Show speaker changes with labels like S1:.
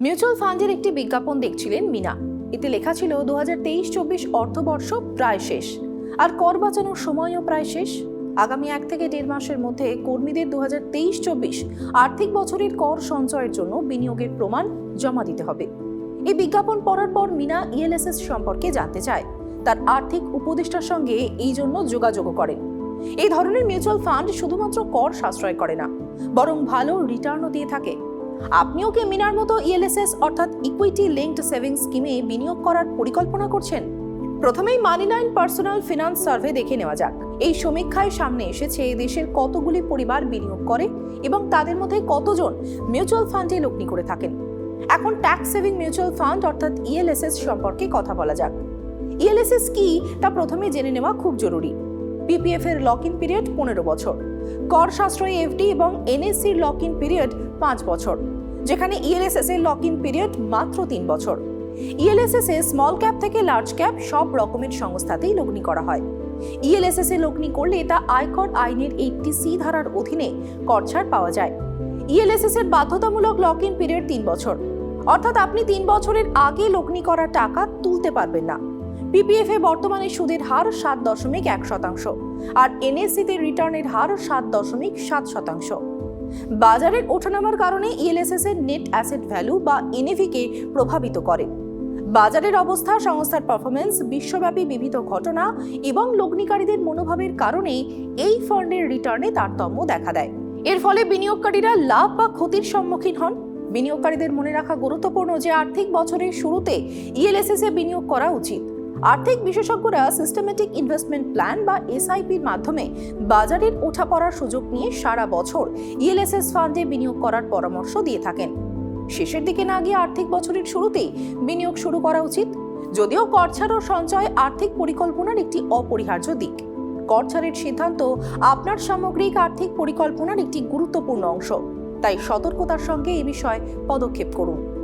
S1: Mutual ফান্ডের একটি বিজ্ঞাপন দেখছিলেন মিনা। এতে লেখা ছিল দু হাজার তেইশ চব্বিশ অর্থবর্ষ প্রায় শেষ। আর কর বাঁচানোর সময়ও প্রায় শেষ। আগামী এক থেকে দেড় মাসের মধ্যে কর্মীদের দু হাজার তেইশ চব্বিশ আর্থিক বছরের কর সঞ্চয়ের জন্য বিনিয়োগের প্রমাণ জমা দিতে হবে। এই বিজ্ঞাপন পড়ার পর মিনা ইএলএসএস সম্পর্কে জানতে চায়। তার আর্থিক উপদেষ্টার সঙ্গে এই জন্য যোগাযোগ করেন। এই ধরনের মিউচুয়াল ফান্ড শুধুমাত্র কর সাশ্রয় করে না, বরং ভালো রিটার্নও দিয়ে থাকে। আপনিও কি মিনার মতো ইএলএসএস অর্থাৎ ইকুইটি লিঙ্কড সেভিংস স্কিমে বিনিয়োগ করার পরিকল্পনা করছেন? প্রথমেই money nine personal finance survey দেখে নেওয়া যাক। এই সমীক্ষায় সামনে এসেছে দেশের কতগুলি পরিবার বিনিয়োগ করে এবং তাদের মধ্যে কতজন মিউচুয়াল ফান্ডে লগ্নি করে থাকেন। এখন ট্যাক্স সেভিং মিউচুয়াল ফান্ড, অর্থাৎ ইএলএসএস সম্পর্কে কথা বলা যাক। ইএলএসএস কি তা প্রথমে জেনে নেওয়া খুব জরুরি। পিপিএফ এর লক ইন পিরিয়ড পনেরো বছর। কর সাশ্রয়ী এফডি এবং এনএসসির লক ইন পিরিয়ড পাঁচ বছর, যেখানে ইএলএসএস এর লক ইন পিরিয়ড মাত্র তিন বছর। ইএলএসএস এ স্মল ক্যাপ থেকে লার্জ ক্যাপ সব রকমের সংস্থাতেই লগ্নি করা হয়। ইএলএসএস এ লগ্নি করলে তা আয়কর আইনের এইটটি সি ধারার অধীনে কর ছাড় পাওয়া যায়। ইএলএসএস এর বাধ্যতামূলক লক ইন পিরিয়ড তিন বছর, অর্থাৎ আপনি তিন বছরের আগে লগ্নি করা টাকা তুলতে পারবেন না। পিপিএফ বর্তমানে সুদের হার সাত দশমিক এক শতাংশ, আর এনএসসিতে রিটার্নের হার সাত দশমিক সাত শতাংশ। বাজারের ওঠানামার কারণে ইএলএসএস এর নেট অ্যাসেট ভ্যালু বা এনএভিকে প্রভাবিত করে। বাজারের অবস্থা, সংস্থার পারফরমেন্স বিশ্বব্যাপী বিবিধ ঘটনা এবং লগ্নিকারীদের মনোভাবের কারণে এই ফান্ডের রিটার্নে তারতম্য দেখা দেয়। এর ফলে বিনিয়োগকারীরা লাভ বা ক্ষতির সম্মুখীন হন। বিনিয়োগকারীদের মনে রাখা গুরুত্বপূর্ণ যে আর্থিক বছরের শুরুতে ইএলএসএস এ বিনিয়োগ করা উচিত। আর্থিক বিশেষজ্ঞরা সিস্টেমেটিক ইনভেস্টমেন্ট প্ল্যান বা এসআইপির মাধ্যমে বাজারের ওঠাপড়ার সুযোগ নিয়ে সারা বছর ইএলএসএস ফান্ডে বিনিয়োগ করার পরামর্শ দিয়ে থাকেন। শেষের দিকে না গিয়ে আর্থিক বছরের শুরুতেই বিনিয়োগ শুরু করা উচিত, যদিও কর ছাড় ও সঞ্চয় আর্থিক পরিকল্পনার একটি অপরিহার্য দিক। কর ছাড়ের সিদ্ধান্ত আপনার সামগ্রিক আর্থিক পরিকল্পনার একটি গুরুত্বপূর্ণ অংশ। তাই সতর্কতার সঙ্গে এ বিষয়ে পদক্ষেপ করুন।